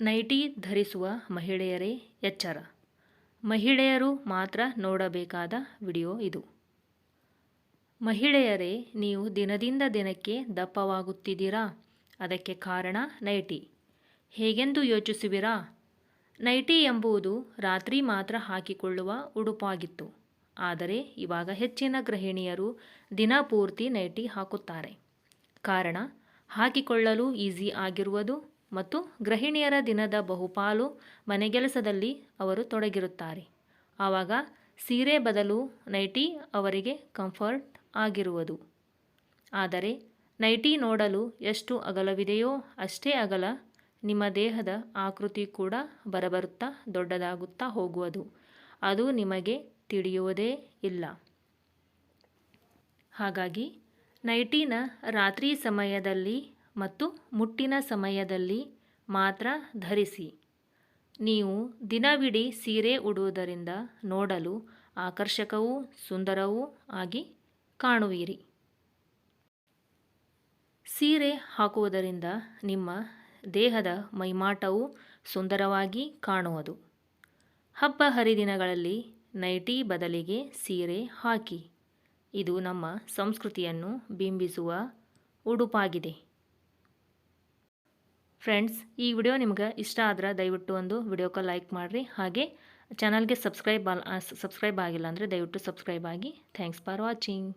Nighty ಧರಿಸುವ ಮಹಿಳೆಯರೇ ಎಚ್ಚರ. ಮಹಿಳೆಯರು ಮಾತ್ರ ನೋಡಬೇಕಾದ ವಿಡಿಯೋ ಇದು. ಮಹಿಳೆಯರೇ, ನೀವು ದಿನದಿಂದ ದಿನಕ್ಕೆ ದಪ್ಪವಾಗುತ್ತಿದ್ದೀರಾ? ಅದಕ್ಕೆ ಕಾರಣ ನೈಟಿ. ಹೇಗೆಂದು ಯೋಚಿಸುವಿರಾ? ನೈಟಿ ಎಂಬುದು ರಾತ್ರಿ ಮಾತ್ರ ಹಾಕಿಕೊಳ್ಳುವ ಉಡುಪಾಗಿತ್ತು. ಆದರೆ ಇವಾಗ ಹೆಚ್ಚಿನ ಗೃಹಿಣಿಯರು ದಿನಪೂರ್ತಿ ನೈಟಿ ಹಾಕುತ್ತಾರೆ. ಕಾರಣ, ಹಾಕಿಕೊಳ್ಳಲು ಈಸಿ ಆಗಿರುವುದು ಮತ್ತು ಗೃಹಿಣಿಯರ ದಿನದ ಬಹುಪಾಲು ಮನೆಗೆಲಸದಲ್ಲಿ ಅವರು ತೊಡಗಿರುತ್ತಾರೆ. ಆವಾಗ ಸೀರೆ ಬದಲು ನೈಟಿ ಅವರಿಗೆ ಕಂಫರ್ಟ್ ಆಗಿರುವುದು. ಆದರೆ ನೈಟಿ ನೋಡಲು ಎಷ್ಟು ಅಗಲವಿದೆಯೋ ಅಷ್ಟೇ ಅಗಲ ನಿಮ್ಮ ದೇಹದ ಆಕೃತಿ ಕೂಡ ಬರಬರುತ್ತಾ ದೊಡ್ಡದಾಗುತ್ತಾ ಹೋಗುವುದು. ಅದು ನಿಮಗೆ ತಿಳಿಯುವುದೇ ಇಲ್ಲ. ಹಾಗಾಗಿ ನೈಟಿನ ರಾತ್ರಿ ಸಮಯದಲ್ಲಿ ಮತ್ತು ಮುಟ್ಟಿನ ಸಮಯದಲ್ಲಿ ಮಾತ್ರ ಧರಿಸಿ. ನೀವು ದಿನವಿಡೀ ಸೀರೆ ಉಡುವುದರಿಂದ ನೋಡಲು ಆಕರ್ಷಕವೂ ಸುಂದರವೂ ಆಗಿ ಕಾಣುವಿರಿ. ಸೀರೆ ಹಾಕುವುದರಿಂದ ನಿಮ್ಮ ದೇಹದ ಮೈಮಾಟವು ಸುಂದರವಾಗಿ ಕಾಣುವುದು. ಹಬ್ಬ ಹರಿದಿನಗಳಲ್ಲಿ ನೈಟಿ ಬದಲಿಗೆ ಸೀರೆ ಹಾಕಿ. ಇದು ನಮ್ಮ ಸಂಸ್ಕೃತಿಯನ್ನು ಬಿಂಬಿಸುವ ಉಡುಪಾಗಿದೆ. ಫ್ರೆಂಡ್ಸ್ ಈ ವಿಡಿಯೋ ನಿಮ್ಗೆ ಇಷ್ಟ ಆದ್ರೆ ದಯವಿಟ್ಟು ಒಂದು ವಿಡಿಯೋಕ್ಕೆ ಲೈಕ್ ಮಾಡಿರಿ. ಹಾಗೆ ಚಾನಲ್ಗೆ ಸಬ್ಸ್ಕ್ರೈಬ್ ಸಬ್ಸ್ಕ್ರೈಬ್ ಆಗಿಲ್ಲ ಅಂದರೆ ದಯವಿಟ್ಟು ಸಬ್ಸ್ಕ್ರೈಬ್ ಆಗಿ. Thanks for watching